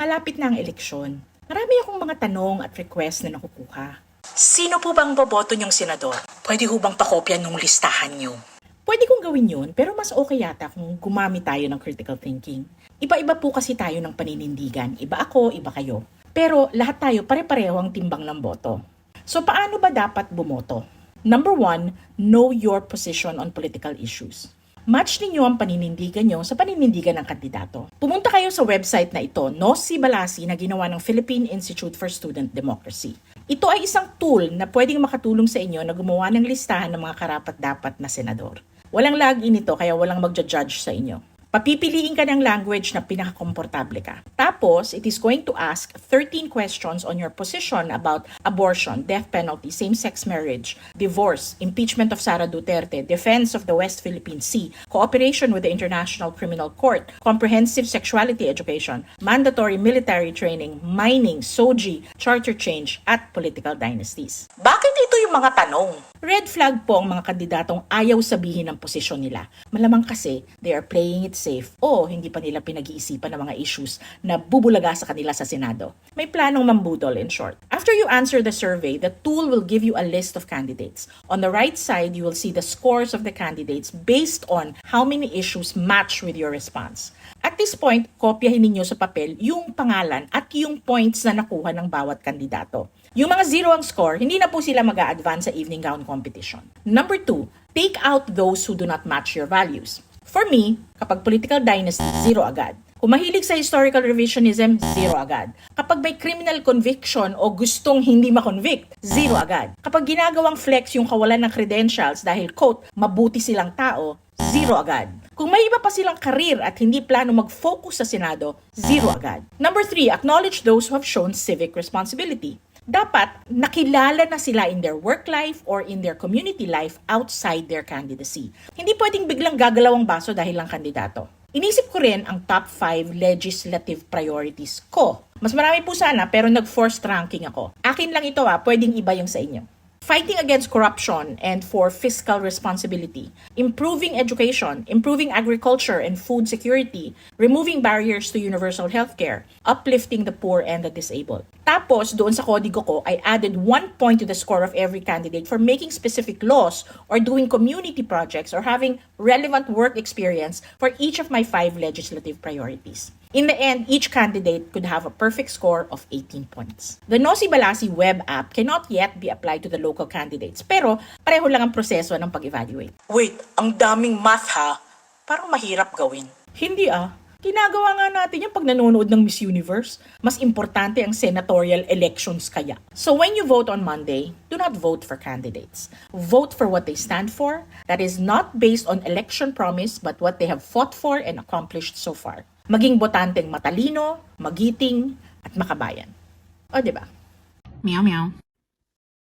Malapit na ang eleksyon. Marami akong mga tanong at request na nakukuha. Sino po bang boboto niyong senador? Pwede ho bang pakopya nung listahan niyo? Pwede kong gawin yun, pero mas okay yata kung gumamit tayo ng critical thinking. Iba-iba po kasi tayo ng paninindigan. Iba ako, iba kayo. Pero lahat tayo pare-pareho ang timbang ng boto. So paano ba dapat bumoto? Number one, know your position on political issues. Match ninyo ang paninindigan nyo sa paninindigan ng kandidato. Pumunta kayo sa website na ito, NOSI Balasi, na ginawa ng Philippine Institute for Student Democracy. Ito ay isang tool na pwedeng makatulong sa inyo na gumawa ng listahan ng mga karapat-dapat na senador. Walang login ito kaya walang magja-judge sa inyo. Papipiliin ka ng language na pinakakomportable ka. Tapos, it is going to ask 13 questions on your position about abortion, death penalty, same-sex marriage, divorce, impeachment of Sara Duterte, defense of the West Philippine Sea, cooperation with the International Criminal Court, comprehensive sexuality education, mandatory military training, mining, SOGI, charter change, at political dynasties. Bakit yung mga tanong? Red flag po ang mga kandidatong ayaw sabihin ng posisyon nila. Malamang kasi they are playing it safe o hindi pa nila pinag-iisipan ng mga issues na bubulaga sa kanila sa Senado. May planong mambudol in short. After you answer the survey, the tool will give you a list of candidates. On the right side, you will see the scores of the candidates based on how many issues match with your response. At this point, kopyahin ninyo sa papel yung pangalan at yung points na nakuha ng bawat kandidato. Yung mga zero ang score, hindi na po sila mag advance sa evening gown competition. Number two, take out those who do not match your values. For me, kapag political dynasty, zero agad. Kung mahilig sa historical revisionism, zero agad. Kapag may criminal conviction o gustong hindi makonvict, zero agad. Kapag ginagawang flex yung kawalan ng credentials dahil, quote, mabuti silang tao, zero agad. Kung may iba pa silang karir at hindi plano mag-focus sa Senado, zero agad. Number three, acknowledge those who have shown civic responsibility. Dapat nakilala na sila in their work life or in their community life outside their candidacy. Hindi pwedeng biglang gagalaw ang baso dahil lang kandidato. Inisip ko rin ang top 5 legislative priorities ko. Mas marami po sana pero nag-forced ranking ako. Akin lang ito ah, pwedeng iba yung sa inyo. Fighting against corruption and for fiscal responsibility, improving education, improving agriculture and food security, removing barriers to universal healthcare, uplifting the poor and the disabled. Tapos, doon sa kodigo ko, I added one point to the score of every candidate for making specific laws or doing community projects or having relevant work experience for each of my five legislative priorities. In the end, each candidate could have a perfect score of 18 points. The Nosi Balasi web app cannot yet be applied to the local candidates, pero pareho lang ang proseso ng pag-evaluate. Wait, ang daming math ha? Parang mahirap gawin. Hindi ah. Ginagawa nga natin yung pag nanonood ng Miss Universe. Mas importante ang senatorial elections kaya. So when you vote on Monday, do not vote for candidates. Vote for what they stand for. That is not based on election promise but what they have fought for and accomplished so far. Maging botanteng matalino, magiting, at makabayan. O, di ba? Meow meow.